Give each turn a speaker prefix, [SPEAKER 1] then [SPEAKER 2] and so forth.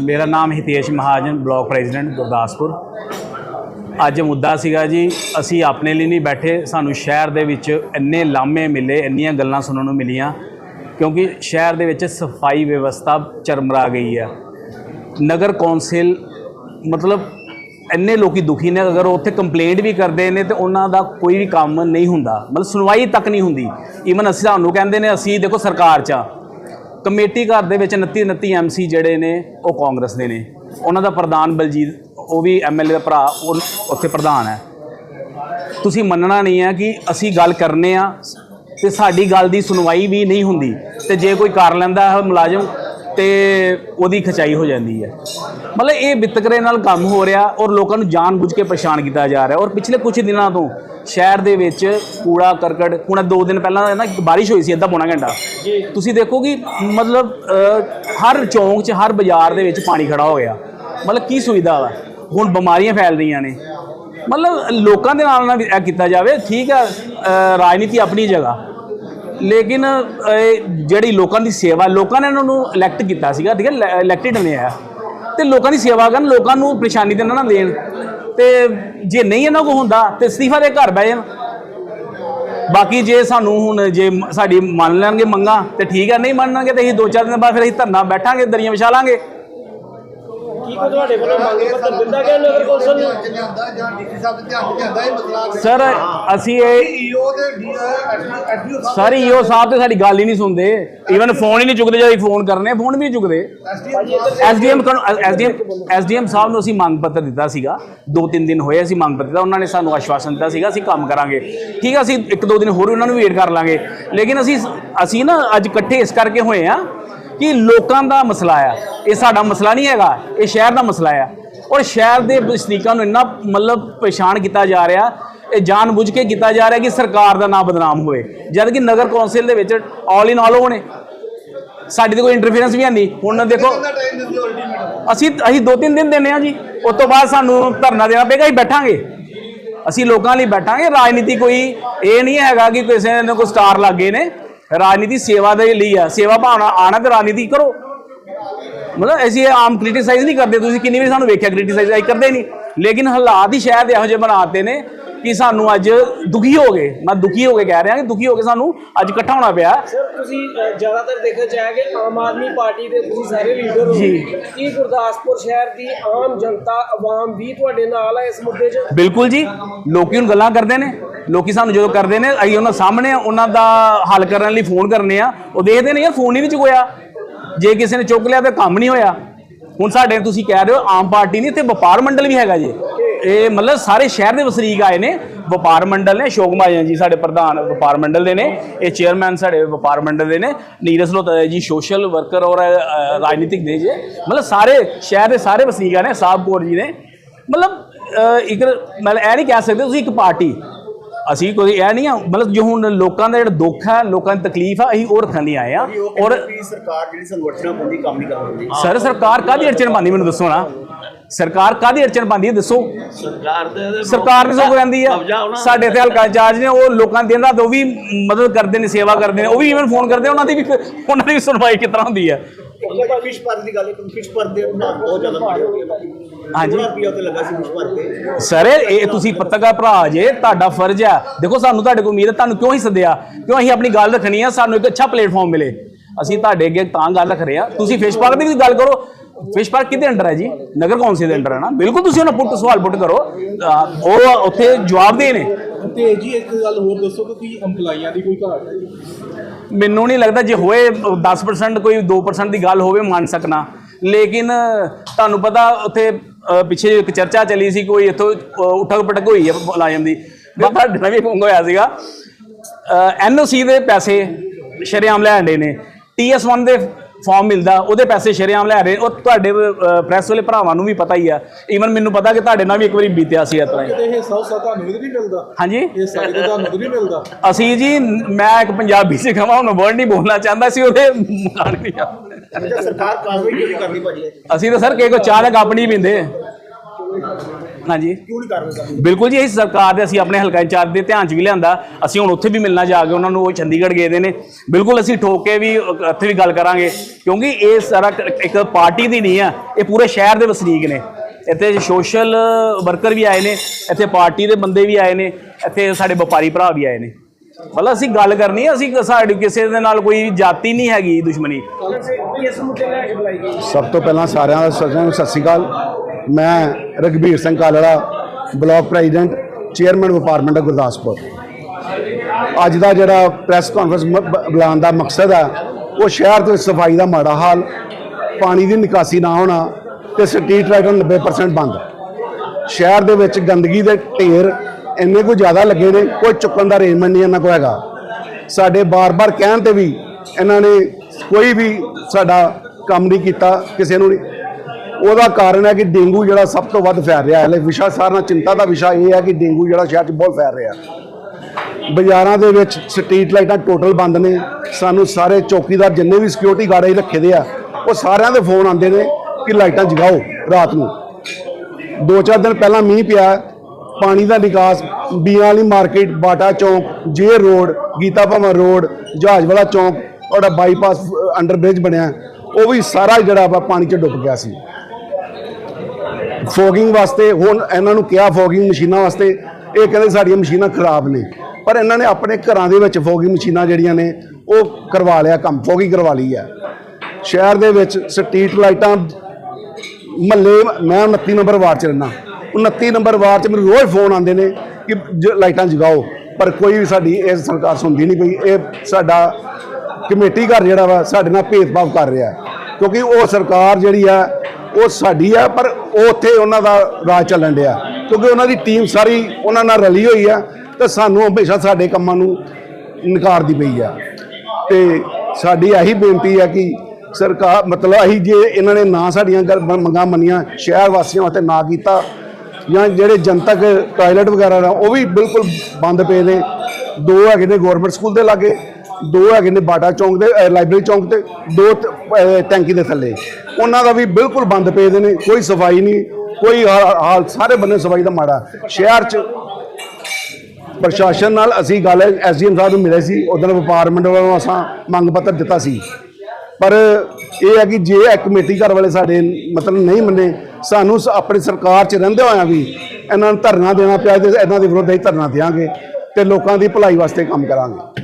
[SPEAKER 1] ਮੇਰਾ ਨਾਮ Hitesh Mahajan, block president Gurdaspur. ਅੱਜ ਮੁੱਦਾ ਸੀਗਾ ਜੀ, ਅਸੀਂ ਆਪਣੇ ਲਈ ਨਹੀਂ ਬੈਠੇ, ਸਾਨੂੰ ਸ਼ਹਿਰ ਦੇ ਵਿੱਚ ਇੰਨੇ ਲਾਮੇ ਮਿਲੇ, ਇੰਨੀਆਂ ਗੱਲਾਂ ਸੁਣਨ ਨੂੰ ਮਿਲੀਆਂ, ਕਿਉਂਕਿ ਸ਼ਹਿਰ ਦੇ ਵਿੱਚ ਸਫ਼ਾਈ ਵਿਵਸਥਾ ਚਰਮਰਾ ਗਈ ਹੈ ਨਗਰ ਕੌਂਸਲ, ਮਤਲਬ ਇੰਨੇ ਲੋਕੀ ਦੁਖੀ ਨੇ, ਅਗਰ ਉਹ ਉੱਥੇ ਕੰਪਲੇਂਟ ਵੀ ਕਰਦੇ ਨੇ ਤੇ ਉਹਨਾਂ ਦਾ ਕੋਈ ਵੀ ਕੰਮ ਨਹੀਂ ਹੁੰਦਾ, ਮਤਲਬ ਸੁਣਵਾਈ ਤੱਕ ਨਹੀਂ ਹੁੰਦੀ। ਈਵਨ ਅਸੀਂ ਸਾਨੂੰ ਕਹਿੰਦੇ ਨੇ, ਅਸੀਂ ਦੇਖੋ ਸਰਕਾਰ 'ਚ ਆ। ਕਮੇਟੀ ਘਰ ਦੇ ਵਿੱਚ 29 29 ਐਮਸੀ ਜਿਹੜੇ ਨੇ, ਉਹ ਕਾਂਗਰਸ ਦੇ ਨੇ। ਉਹਨਾਂ ਦਾ ਪ੍ਰਧਾਨ ਬਲਜੀਤ, ਉਹ ਵੀ ਐਮਐਲਏ ਦਾ ਭਰਾ, ਉਹ ਉੱਥੇ ਪ੍ਰਧਾਨ ਹੈ। ਤੁਸੀਂ ਮੰਨਣਾ ਨਹੀਂ ਹੈ ਕਿ ਅਸੀਂ ਗੱਲ ਕਰਨੇ ਆ ਤੇ ਸਾਡੀ ਗੱਲ ਦੀ ਸੁਣਵਾਈ ਵੀ ਨਹੀਂ ਹੁੰਦੀ ਤੇ ਜੇ ਕੋਈ ਕਰ ਲੈਂਦਾ ਹੈ ਮੁਲਾਜ਼ਮ ਤੇ ਉਹਦੀ ਖਚਾਈ ਹੋ ਜਾਂਦੀ ਹੈ। ਮਤਲਬ ਇਹ ਵਿਤਕਰੇ ਨਾਲ ਕੰਮ ਹੋ ਰਿਹਾ ਔਰ ਲੋਕਾਂ ਨੂੰ ਜਾਣਬੁੱਝ ਕੇ ਪਰੇਸ਼ਾਨ ਕੀਤਾ ਜਾ ਰਿਹਾ ਔਰ ਪਿਛਲੇ ਕੁਝ ਦਿਨਾਂ ਤੋਂ ਸ਼ਹਿਰ ਦੇ ਵਿੱਚ ਕੂੜਾ ਕਰਕਟ ਹੁਣ ਦੋ ਦਿਨ ਪਹਿਲਾਂ ਨਾ ਬਾਰਿਸ਼ ਹੋਈ ਸੀ ਅੱਧਾ ਪੌਣਾ ਘੰਟਾ। ਤੁਸੀਂ ਦੇਖੋ ਕਿ ਮਤਲਬ ਹਰ ਚੌਂਕ 'ਚ ਹਰ ਬਾਜ਼ਾਰ ਦੇ ਵਿੱਚ ਪਾਣੀ ਖੜਾ ਹੋ ਗਿਆ। ਮਤਲਬ ਕੀ ਸੁਵਿਧਾ ਵਾ? ਹੁਣ ਬਿਮਾਰੀਆਂ ਫੈਲ ਰਹੀਆਂ ਨੇ। ਮਤਲਬ ਲੋਕਾਂ ਦੇ ਨਾਲ ਨਾ ਕੀਤਾ ਜਾਵੇ ਠੀਕ ਹੈ ਅਹ ਰਾਜਨੀਤੀ ਆਪਣੀ ਜਗ੍ਹਾ। ਲੇਕਿਨ ਜਿਹੜੀ ਲੋਕਾਂ ਦੀ ਸੇਵਾ, ਲੋਕਾਂ ਨੇ ਇਹਨਾਂ ਨੂੰ ਇਲੈਕਟ ਕੀਤਾ ਸੀਗਾ, ਠੀਕ ਹੈ ਇਲੈਕਟਡ ਨੇ ਆ ਤੇ ਲੋਕਾਂ ਦੀ ਸੇਵਾ ਕਰਨ, ਲੋਕਾਂ ਨੂੰ ਪਰੇਸ਼ਾਨੀ ਤੇ ਨਾ ਦੇਣ। ਤੇ ਜੇ ਨਹੀਂ ਇਹਨਾਂ ਕੋ ਹੁੰਦਾ, ਤੇ ਅਸਤੀਫਾ ਦੇ ਘਰ ਬਹਿ ਜਾਣ। ਬਾਕੀ ਜੇ ਸਾਨੂੰ ਹੁਣ, ਜੇ ਸਾਡੀ ਮੰਨ ਲੈਣਗੇ ਮੰਗਾ, ਤੇ ਠੀਕ ਹੈ, ਨਹੀਂ ਮੰਨਣਗੇ ਤੇ ਅਸੀਂ ਦੋ ਚਾਰ ਦਿਨ ਬਾਅਦ ਫਿਰ ਅਸੀਂ ਧਰਨਾ ਬੈਠਾਂਗੇ, ਦਰੀਆਂ ਵਿਛਾ ਲਾਂਗੇ।
[SPEAKER 2] ਕੀ ਕੋ ਤੁਹਾਡੇ ਵੱਲੋਂ ਮੰਗ ਪੱਤਰ ਦਿੱਤਾ ਗਿਆ ਨਗਰ ਕੌਂਸਲ ਨੂੰ?
[SPEAKER 3] ਜਾਂਦਾ ਜਾਂ ਡੀਸੀ ਸਾਹਿਬ ਦੇ ਧਿਆਨ ਚ ਲਿਆਂਦਾ ਇਹ ਮਸਲਾ
[SPEAKER 1] ਸਰ ਅਸੀਂ ਇਹ
[SPEAKER 3] ਈਓ ਸਾਹਿਬ
[SPEAKER 1] ਸਰ ਈਓ ਸਾਹਿਬ ਤੇ ਸਾਡੀ ਗੱਲ ਹੀ ਨਹੀਂ ਸੁਣਦੇ। ਈਵਨ ਫੋਨ ਹੀ ਨਹੀਂ ਚੁੱਕਦੇ ਜਦੋਂ ਫੋਨ ਕਰਨੇ ਫੋਨ ਵੀ ਨਹੀਂ ਚੁੱਕਦੇ। ਐਸਡੀਐਮ ਐਸਡੀਐਮ ਐਸਡੀਐਮ ਸਾਹਿਬ ਨੂੰ ਅਸੀਂ ਮੰਗ ਪੱਤਰ ਦਿੱਤਾ ਸੀਗਾ। ਦੋ ਤਿੰਨ ਦਿਨ ਹੋਏ ਅਸੀਂ ਮੰਗ ਪੱਤਰ ਦਿੱਤਾ। ਉਹਨਾਂ ਨੇ ਸਾਨੂੰ ਆਸ਼ਵਾਸਨ ਦਿੱਤਾ ਸੀਗਾ ਅਸੀਂ ਕੰਮ ਕਰਾਂਗੇ। ਠੀਕ ਹੈ ਅਸੀਂ ਇੱਕ ਦੋ ਦਿਨ ਹੋਰ ਉਹਨਾਂ ਨੂੰ ਵੇਟ ਕਰ ਲਾਂਗੇ। ਲੇਕਿਨ ਅਸੀਂ ਅਸੀਂ ਨਾ ਅੱਜ ਇਕੱਠੇ ਇਸ ਕਰਕੇ ਹੋਏ ਆ ਕਿ ਲੋਕਾਂ ਦਾ ਮਸਲਾ ਆ। ਇਹ ਸਾਡਾ ਮਸਲਾ ਨਹੀਂ ਹੈਗਾ ਇਹ ਸ਼ਹਿਰ ਦਾ ਮਸਲਾ ਆ। ਔਰ ਸ਼ਹਿਰ ਦੇ ਵਸਨੀਕਾਂ ਨੂੰ ਇੰਨਾ ਮਤਲਬ ਪਰੇਸ਼ਾਨ ਕੀਤਾ ਜਾ ਰਿਹਾ ਇਹ ਜਾਣਬੁੱਝ ਕੇ ਕੀਤਾ ਜਾ ਰਿਹਾ ਕਿ ਸਰਕਾਰ ਦਾ ਨਾਮ ਬਦਨਾਮ ਹੋਵੇ। ਜਦ ਕਿ ਨਗਰ ਕੌਂਸਲ ਦੇ ਵਿੱਚ ਆਲ ਇਨ ਆਲ ਹੋਣੇ। ਸਾਡੀ ਤੇ ਕੋਈ ਇੰਟਰਫੇਰੈਂਸ ਵੀ ਹੈ ਨਹੀਂ। ਹੁਣ ਦੇਖੋ ਅਸੀਂ ਅਸੀਂ ਦੋ ਤਿੰਨ ਦਿਨ ਦਿੰਨੇ ਆ ਜੀ। ਉਸ ਤੋਂ ਬਾਅਦ ਸਾਨੂੰ ਧਰਨਾ ਦੇਣਾ ਪਏਗਾ ਅਸੀਂ ਬੈਠਾਂਗੇ। ਅਸੀਂ ਲੋਕਾਂ ਲਈ ਬੈਠਾਂਗੇ। ਰਾਜਨੀਤੀ ਕੋਈ ਇਹ ਨਹੀਂ ਹੈਗਾ ਕਿ ਕਿਸੇ ਨੇ ਕੋਈ ਸਟਾਰ ਲੱਗੇ ਨੇ। ਰਾਜਨੀਤੀ ਸੇਵਾ ਦੇ ਲਈ ਆ। ਸੇਵਾ ਭਾਵਨਾ ਆਣਾ ਤੇ ਰਾਜਨੀਤੀ ਕਰੋ। ਮਤਲਬ ਅਸੀਂ ਇਹ ਆਮ ਕ੍ਰਿਟਿਸਾਈਜ਼ ਨਹੀਂ ਕਰਦੇ। ਤੁਸੀਂ ਕਿੰਨੀ ਵਾਰੀ ਸਾਨੂੰ ਵੇਖਿਆ ਕ੍ਰਿਟਿਸਾਈਜ਼ ਅਸੀਂ ਕਰਦੇ ਨਹੀਂ। ਲੇਕਿਨ ਹਾਲਾਤ ਹੀ ਸ਼ਾਇਦ ਇਹੋ ਜਿਹੇ ਬਣਾਤੇ ਨੇ ਕਿ ਸਾਨੂੰ ਅੱਜ ਦੁਖੀ ਹੋ ਗਏ। ਮੈਂ ਦੁਖੀ ਹੋ ਕੇ ਕਹਿ ਰਿਹਾ ਕਿ ਦੁਖੀ ਹੋ ਕੇ ਸਾਨੂੰ ਅੱਜ ਇਕੱਠਾ ਹੋਣਾ ਪਿਆ।
[SPEAKER 2] ਸਰ ਤੁਸੀਂ ਜ਼ਿਆਦਾਤਰ ਦੇਖਿਆ ਜਾਏ ਕਿ ਆਮ ਆਦਮੀ ਪਾਰਟੀ ਦੇ ਤੁਸੀਂ ਸਾਰੇ ਲੀਡਰ ਹੋ
[SPEAKER 1] ਜੀ।
[SPEAKER 2] ਕੀ ਗੁਰਦਾਸਪੁਰ ਸ਼ਹਿਰ ਦੀ ਆਮ ਜਨਤਾ ਆਵਾਮ ਵੀ ਤੁਹਾਡੇ ਨਾਲ ਹੈ ਇਸ ਮੁੱਦੇ 'ਚ?
[SPEAKER 1] ਬਿਲਕੁਲ ਜੀ। ਲੋਕੀ ਹੁਣ ਗੱਲਾਂ ਕਰਦੇ ਨੇ। ਲੋਕੀ ਸਾਨੂੰ ਜਦੋਂ ਕਰਦੇ ਨੇ, ਅਸੀਂ ਉਹਨਾਂ ਸਾਹਮਣੇ ਉਹਨਾਂ ਦਾ ਹੱਲ ਕਰਨ ਲਈ ਫੋਨ ਕਰਨੇ ਆ, ਉਹ ਦੇਖਦੇ ਨੇ ਯਾਰ ਫੋਨ ਹੀ ਨਹੀਂ ਚੁੱਕਿਆ ਜੇ ਕਿਸੇ ਨੇ ਚੁੱਕ ਲਿਆ ਤਾਂ ਕੰਮ ਨਹੀਂ ਹੋਇਆ। ਹੁਣ ਸਾਡੇ ਤੁਸੀਂ ਕਹਿ ਰਹੇ ਹੋ, ਆਮ ਪਾਰਟੀ ਨਹੀਂ, ਇੱਥੇ ਵਪਾਰ ਮੰਡਲ ਵੀ ਹੈਗਾ ਜੀ। ਇਹ ਮਤਲਬ ਸਾਰੇ ਸ਼ਹਿਰ ਦੇ ਵਸਨੀਕ ਆਏ ਨੇ, ਵਪਾਰ ਮੰਡਲ ਨੇ, ਅਸ਼ੋਕ ਮਾਜਨ ਜੀ ਸਾਡੇ ਪ੍ਰਧਾਨ ਵਪਾਰ ਮੰਡਲ ਦੇ ਨੇ, ਇਹ ਚੇਅਰਮੈਨ ਸਾਡੇ ਵਪਾਰ ਮੰਡਲ ਦੇ ਨੇ, ਨੀਰਜ ਲੋਤਾ ਜੀ ਸੋਸ਼ਲ ਵਰਕਰ ਔਰ ਰਾਜਨੀਤਿਕ ਦੇ ਜੇ। ਮਤਲਬ ਸਾਰੇ ਸ਼ਹਿਰ ਦੇ ਸਾਰੇ ਵਸਨੀਕ ਆ ਨੇ ਸਾਹਿਬ ਕੌਰ ਜੀ ਨੇ। ਮਤਲਬ ਇੱਕ, ਮਤਲਬ ਇਹ ਨਹੀਂ ਕਹਿ ਸਕਦੇ ਤੁਸੀਂ ਇੱਕ ਪਾਰਟੀ ਅਸੀਂ ਕੋਈ ਇਹ ਨਹੀਂ ਆ ਮਤਲਬ ਜੋ ਹੁਣ ਲੋਕਾਂ ਦਾ ਜਿਹੜਾ ਦੁੱਖ ਹੈ ਲੋਕਾਂ ਦੀ ਤਕਲੀਫ ਆ ਅਸੀਂ ਉਹ ਰੱਖਣ ਲਈ ਆਏ ਆ ਔਰ
[SPEAKER 3] ਸਰਕਾਰ ਜਿਹੜੀ ਸੰਗਠਨਾਂ ਬੰਦੀ ਕੰਮ ਨਹੀਂ ਕਰ ਰਹੀ
[SPEAKER 1] ਸਰ ਸਰਕਾਰ ਕਾਦੀ ਅੜਚਣ ਪਾਉਂਦੀ ਮੈਨੂੰ ਦੱਸੋ ਨਾ। ਸਰਕਾਰ ਕਾਦੀ ਅੜਚਣ ਪਾਉਂਦੀ ਹੈ ਦੱਸੋ?
[SPEAKER 4] ਸਰਕਾਰ ਦੇ
[SPEAKER 1] ਸਰਕਾਰ ਨੇ ਸਗੋਂ ਕਹਿੰਦੀ ਆ। ਸਾਡੇ ਇੱਥੇ ਹਲਕਾ ਇੰਚਾਰਜ ਨੇ ਉਹ ਲੋਕਾਂ ਦੇ ਨਾਲ ਉਹ ਵੀ ਮਦਦ ਕਰਦੇ ਨੇ ਸੇਵਾ ਕਰਦੇ ਨੇ ਉਹ ਵੀ ਈਵਨ ਫੋਨ ਕਰਦੇ ਉਹਨਾਂ ਦੀ ਵੀ ਉਹਨਾਂ ਦੀ ਸੁਣਵਾਈ ਕਿਸ ਤਰ੍ਹਾਂ ਹੁੰਦੀ ਹੈ
[SPEAKER 3] ਫਿਸ਼ ਪਰ ਦੀ ਗੱਲ ਹੈ ਫਿਸ਼ ਪਰ ਦੇ ਆਪਣਾ ਬਹੁਤ ਜ਼ਿਆਦਾ ਭਾਰੀ ਹੋ ਗਿਆ
[SPEAKER 1] ਹਾਂਜੀ।
[SPEAKER 3] ਸੀ
[SPEAKER 1] ਸਰ ਇਹ ਤੁਸੀਂ ਪੱਤਰਕਾਰ ਭਰਾ ਜੇ ਤੁਹਾਡਾ ਫਰਜ਼ ਆ। ਦੇਖੋ ਸਾਨੂੰ ਤੁਹਾਡੇ ਕੋਲ ਉਮੀਦ ਹੈ ਤੁਹਾਨੂੰ ਕਿਉਂ ਹੀ ਸੱਦਿਆ? ਕਿਉਂ ਅਸੀਂ ਆਪਣੀ ਗੱਲ ਰੱਖਣੀ ਆ ਸਾਨੂੰ ਇੱਕ ਅੱਛਾ ਪਲੇਟਫਾਰਮ ਮਿਲੇ। ਅਸੀਂ ਤੁਹਾਡੇ ਅੱਗੇ ਤਾਂ ਗੱਲ ਰੱਖ ਰਹੇ ਆ। ਤੁਸੀਂ ਫਿਸ਼ ਪਾਰਕ ਦੀ ਵੀ ਗੱਲ ਕਰੋ ਫਿਸ਼ ਪਾਰਕ ਕਿਹਦੇ ਅੰਡਰ ਹੈ ਜੀ? ਨਗਰ ਕੌਂਸਲ ਦੇ ਅੰਡਰ ਹੈ ਨਾ? ਬਿਲਕੁਲ ਤੁਸੀਂ ਉਹਨਾਂ ਪੁੱਟ ਸਵਾਲ ਪੁੱਟ ਕਰੋ। ਅਹ ਉਹ ਉੱਥੇ ਜਵਾਬ ਦੇ ਨੇ।
[SPEAKER 5] ਤੇ ਜੀ ਇੱਕ ਗੱਲ ਹੋਰ ਦੱਸੋ ਕਿ ਕੀ EMPLOYEEਆਂ ਦੀ ਕੋਈ ਘਾਟ ਹੈ ਜੀ?
[SPEAKER 1] ਮੈਨੂੰ ਨਹੀਂ ਲੱਗਦਾ ਜੇ ਹੋਏ 10% ਕੋਈ 2% ਦੀ ਗੱਲ ਹੋਵੇ ਮੰਨ ਸਕਣਾ। ਲੇਕਿਨ ਤੁਹਾਨੂੰ ਪਤਾ ਉੱਥੇ ਪਿੱਛੇ ਇੱਕ ਚਰਚਾ ਚੱਲੀ ਸੀ ਕੋਈ ਇੱਥੋਂ ਅ, ਉਠਕ ਪਟਕ ਹੋਈ ਹੈ ਮੁਲਾਜ਼ਮ ਦੀ। ਤੁਹਾਡੇ ਨਾਲ ਵੀ ਫੋਨ ਹੋਇਆ ਸੀਗਾ। ਐਨਓਸੀ ਦੇ ਪੈਸੇ ਸ਼ਰੇਆਮ ਲੈਣ ਦੇ ਨੇ। ਟੀਐਸ1 ਦੇ ਫਾਰਮ ਮਿਲਦਾ ਉਹਦੇ ਪੈਸੇ ਸ਼ਰੇਆਮ ਲੈ ਰਹੇ ਉਹ ਤੁਹਾਡੇ ਪ੍ਰੈਸ ਵਾਲੇ ਭਰਾਵਾਂ ਨੂੰ ਵੀ ਪਤਾ ਹੀ ਆ। ਈਵਨ ਮੈਨੂੰ ਪਤਾ ਕਿ ਤੁਹਾਡੇ ਨਾਲ ਵੀ ਇੱਕ ਵਾਰੀ ਬੀਤਿਆ ਸੀ ਇਸ ਤਰ੍ਹਾਂ ਹੀ।
[SPEAKER 5] ਇਹ ਹਿੱਸਾ ਉਸਾ ਤੁਹਾਨੂੰ ਨਹੀਂ ਮਿਲਦਾ?
[SPEAKER 1] ਹਾਂਜੀ?
[SPEAKER 5] ਇਹ ਤੇ ਤੁਹਾਨੂੰ ਨਹੀਂ ਮਿਲਦਾ?
[SPEAKER 1] ਅਸੀਂ ਜੀ ਮੈਂ ਇੱਕ ਪੰਜਾਬੀ ਕਹਾਂ ਹੁਣ ਵਰਡ ਨਹੀਂ ਬੋਲਣਾ ਚਾਹੁੰਦਾ ਸੀ ਉਹਦੇ ਮੁਕਾਣ ਨਹੀਂ ਆ।
[SPEAKER 3] ਸਰਕਾਰ ਕਾਰਵਾਈ ਕਿਉਂ ਕਰਦੀ ਭਾਜੀ
[SPEAKER 1] ਅਸੀਂ ਤਾਂ ਸਰ ਕਿਸੇ ਕੋ ਚਾਹ ਦਾ ਕੱਪ ਨਹੀਂ ਪੀਂਦੇ। ਹਾਂਜੀ।
[SPEAKER 3] ਕਿਉਂ ਨਹੀਂ ਕਰ ਰਹੇ ਸਰ
[SPEAKER 1] ਬਿਲਕੁਲ ਜੀ ਇਹ ਸਰਕਾਰ ਦੇ ਅਸੀਂ ਆਪਣੇ ਹਲਕਾ ਇੰਚਾਰਜ ਦੇ ਧਿਆਨ 'ਚ ਵੀ ਲਿਆਂਦਾ। ਅਸੀਂ ਹੁਣ ਉੱਥੇ ਵੀ ਮਿਲਣਾ ਜਾ ਕੇ ਉਹਨਾਂ ਨੂੰ ਉਹ ਚੰਡੀਗੜ੍ਹ ਗਏ ਦੇ ਨੇ। ਬਿਲਕੁਲ ਅਸੀਂ ਠੋਕ ਕੇ ਵੀ ਉੱਥੇ ਵੀ ਗੱਲ ਕਰਾਂਗੇ। ਕਿਉਂਕਿ ਇਹ ਸਾਰਾ ਇੱਕ ਪਾਰਟੀ ਦੀ ਨਹੀਂ ਆ ਇਹ ਪੂਰੇ ਸ਼ਹਿਰ ਦੇ ਵਸਨੀਕ ਨੇ। ਇੱਥੇ ਸੋਸ਼ਲ ਵਰਕਰ ਵੀ ਆਏ ਨੇ ਇੱਥੇ ਪਾਰਟੀ ਦੇ ਬੰਦੇ ਵੀ ਆਏ ਨੇ ਇੱਥੇ ਸਾਡੇ ਵਪਾਰੀ ਭਰਾ ਵੀ ਆਏ ਨੇ। ਮਤਲਬ ਅਸੀਂ ਗੱਲ ਕਰਨੀ ਹੈ ਅਸੀਂ ਸਾਡੀ ਕਿਸੇ ਦੇ ਨਾਲ ਕੋਈ ਜਾਤੀ ਨਹੀਂ ਹੈਗੀ ਦੁਸ਼ਮਣੀ।
[SPEAKER 4] ਸਭ ਤੋਂ ਪਹਿਲਾਂ ਸਾਰਿਆਂ ਦਾ ਸਤਿ ਸ਼੍ਰੀ ਅਕਾਲ। ਮੈਂ ਰਗਵੀਰ Singh Kalra, block president, chairman department Gurdaspur. ਅੱਜ ਦਾ ਜਿਹੜਾ ਪ੍ਰੈਸ ਕਾਨਫਰੰਸ ਬੁਲਾਉਣ ਦਾ ਮਕਸਦ ਹੈ, ਉਹ ਸ਼ਹਿਰ ਦੇ ਸਫ਼ਾਈ ਦਾ ਮਾੜਾ ਹਾਲ, ਪਾਣੀ ਦੀ ਨਿਕਾਸੀ ਨਾ ਹੋਣਾ ਤੇ ਸਟਰੀਟ ਲਾਈਟਾਂ 90% ਬੰਦ। ਸ਼ਹਿਰ ਦੇ ਵਿੱਚ ਗੰਦਗੀ ਦੇ ਢੇਰ ਇੰਨੇ ਕੁ ਜ਼ਿਆਦਾ ਲੱਗੇ ਨੇ, ਕੋਈ ਚੁੱਕਣ ਦਾ ਅਰੇਂਜਮੈਂਟ ਨਹੀਂ ਇਹਨਾਂ ਕੋਲ ਹੈਗਾ। ਸਾਡੇ ਬਾਰ-ਬਾਰ ਕਹਿਣ ਤੇ ਵੀ ਇਹਨਾਂ ਨੇ ਕੋਈ ਵੀ ਸਾਡਾ ਕੰਮ ਨਹੀਂ ਕੀਤਾ, ਕਿਸੇ ਨੂੰ ਨਹੀਂ। ਉਹਦਾ ਕਾਰਨ ਹੈ ਕਿ ਡੇਂਗੂ ਜਿਹੜਾ ਸਭ ਤੋਂ ਵੱਧ ਫੈਲ ਰਿਹਾ ਹੈ। ਹਲੇ ਵਿਸ਼ਾ ਸਾਰਿਆਂ ਨਾਲ ਚਿੰਤਾ ਦਾ ਵਿਸ਼ਾ ਇਹ ਹੈ ਕਿ ਡੇਂਗੂ ਜਿਹੜਾ ਸ਼ਹਿਰ 'ਚ ਬਹੁਤ ਫੈਲ ਰਿਹਾ। ਬਾਜ਼ਾਰਾਂ ਦੇ ਵਿੱਚ ਸਟਰੀਟ ਲਾਈਟਾਂ ਟੋਟਲ ਬੰਦ ਨੇ। ਸਾਨੂੰ ਸਾਰੇ ਚੌਕੀਦਾਰ ਜਿੰਨੇ ਵੀ ਸਿਕਿਉਰਿਟੀ ਗਾਰਡ ਅਸੀਂ ਰੱਖੇ ਦੇ ਆ, ਉਹ ਸਾਰਿਆਂ ਦੇ ਫੋਨ ਆਉਂਦੇ ਨੇ ਕਿ ਲਾਈਟਾਂ ਜਗਾਓ ਰਾਤ ਨੂੰ। ਦੋ ਚਾਰ ਦਿਨ ਪਹਿਲਾਂ ਮੀਂਹ ਪਿਆ, ਪਾਣੀ ਦਾ ਨਿਕਾਸ, ਬੀਆਂ ਵਾਲੀ ਮਾਰਕੀਟ ਬਾਟਾ ਚੌਂਕ, ਜੇ ਰੋਡ, ਗੀਤਾ ਭਵਨ ਰੋਡ ਜਹਾਜ਼ ਵਾਲਾ ਚੌਂਕ ਔਰ ਬਾਈਪਾਸ ਅੰਡਰ ਬ੍ਰਿਜ ਬਣਿਆ। ਉਹ ਵੀ ਸਾਰਾ ਜਿਹੜਾ ਵਾ ਪਾਣੀ 'ਚ ਡੁੱਬ ਗਿਆ ਸੀ। ਫੋਗਿੰਗ ਵਾਸਤੇ, ਹੁਣ ਇਹਨਾਂ ਨੂੰ ਕਿਹਾ ਫੋਗਿੰਗ ਮਸ਼ੀਨਾਂ ਵਾਸਤੇ, ਇਹ ਕਹਿੰਦੇ ਸਾਡੀਆਂ ਮਸ਼ੀਨਾਂ ਖਰਾਬ ਨੇ। ਪਰ ਇਹਨਾਂ ਨੇ ਆਪਣੇ ਘਰਾਂ ਦੇ ਵਿੱਚ ਫੋਗਿੰਗ ਮਸ਼ੀਨਾਂ ਜਿਹੜੀਆਂ ਨੇ, ਉਹ ਕਰਵਾ ਲਿਆ ਕੰਮ, ਫੋਗਿੰਗ ਕਰਵਾ ਲਈ ਹੈ। ਸ਼ਹਿਰ ਦੇ ਵਿੱਚ ਸਟਰੀਟ ਲਾਈਟਾਂ, ਮਹੱਲੇ, ਮੈਂ 29 ਨੰਬਰ ਵਾਰਡ ਚ ਰਹਿਣਾ 29 ਨੰਬਰ ਵਾਰਡ ਚ ਮੈਨੂੰ ਰੋਜ਼ ਫੋਨ ਆਉਂਦੇ ਨੇ ਕਿ ਜ- ਲਾਈਟਾਂ ਜਗਾਓ। ਪਰ ਕੋਈ ਵੀ ਸਾਡੀ ਇਹ ਸਰਕਾਰ ਸੁਣਦੀ ਨਹੀਂ ਪਈ। ਇਹ ਸਾਡਾ ਕਮੇਟੀ ਘਰ ਜਿਹੜਾ ਵਾ, ਸਾਡੇ ਨਾਲ ਭੇਦਭਾਵ ਕਰ ਰਿਹਾ। ਕਿਉਂਕਿ ਉਹ ਸਰਕਾਰ ਜਿਹੜੀ ਆ ਉਹ ਸਾਡੀ ਆ, ਪਰ ਉਹ ਉੱਥੇ ਉਹਨਾਂ ਦਾ ਰਾਜ ਚੱਲਣ ਡਿਆ। ਕਿਉਂਕਿ ਉਹਨਾਂ ਦੀ ਟੀਮ ਸਾਰੀ ਉਹਨਾਂ ਨਾਲ ਰਲੀ ਹੋਈ ਆ, ਤੇ ਸਾਨੂੰ ਹਮੇਸ਼ਾ ਸਾਡੇ ਕੰਮਾਂ ਨੂੰ ਨਕਾਰਦੀ ਪਈ ਆ। ਤੇ ਸਾਡੀ ਇਹੀ ਬੇਨਤੀ ਹੈ ਕਿ ਸਰਕਾਰ, ਮਤਲਬ ਅਸੀਂ ਜੇ ਇਹਨਾਂ ਨੇ ਨਾ ਸਾਡੀਆਂ ਗੱਲ- ਮੰਗਾਂ ਮੰਨੀਆਂ, ਸ਼ਹਿਰ ਵਾਸੀਆਂ ਵਾਸਤੇ ਨਾ ਕੀਤਾ, ਜਾਂ ਜਿਹੜੇ ਜਨਤਕ ਟਾਇਲਟ ਵਗੈਰਾ ਨੇ ਉਹ ਵੀ ਬਿਲਕੁਲ ਬੰਦ ਪਏ ਨੇ। ਦੋ ਹੈਗੇ ਨੇ ਗਵਰਨਮੈਂਟ ਸਕੂਲ ਦੇ ਲਾਗੇ ਦੋ ਹੈਗੇ ਨੇ ਬਾਟਾ ਚੌਂਕ ਦੇ ਅ, ਲਾਇਬ੍ਰੇਰੀ ਚੌਂਕ ਤੇ ਦੋ ਟੈਂਕੀ ਦੇ ਥੱਲੇ। ਉਹਨਾਂ ਦਾ ਵੀ ਬਿਲਕੁਲ ਬੰਦ ਪਏ ਦੇ ਨੇ ਕੋਈ ਸਫ਼ਾਈ ਨਹੀਂ ਕੋਈ ਹਾ- ਹਾਲ ਸਾਰੇ ਬੰਨੇ ਸਫ਼ਾਈ ਦਾ ਮਾੜਾ। ਸ਼ਹਿਰ 'ਚ ਪ੍ਰਸ਼ਾਸਨ ਨਾਲ ਅਸੀਂ ਗੱਲ ਐਸਡੀਐਮ ਸਾਹਿਬ ਨੂੰ ਮਿਲੇ ਸੀ ਉਦੋਂ ਮੰਡਲ ਵੱਲੋਂ ਅਸਾਂ ਮੰਗ ਪੱਤਰ ਦਿੱਤਾ ਸੀ। ਪਰ ਇਹ ਹੈ ਕਿ ਜੇ ਇਹ ਕਮੇਟੀ ਘਰ ਵਾਲੇ ਸਾਡੇ ਮਤਲਬ ਨਹੀਂ ਮੰਨੇ ਸਾਨੂੰ ਸ- ਆਪਣੀ ਸਰਕਾਰ 'ਚ ਰਹਿੰਦੇ ਹੋਇਆਂ ਵੀ ਇਹਨਾਂ ਨੂੰ ਧਰਨਾ ਦੇਣਾ ਪਿਆ ਤੇ ਇਹਨਾਂ ਦੇ ਵਿਰੁੱਧ ਅਸੀਂ ਧਰਨਾ ਦੇਵਾਂਗੇ ਤੇ ਲੋਕਾਂ ਦੀ ਭਲਾਈ ਵਾਸਤੇ ਕੰਮ ਕਰਾਂਗੇ।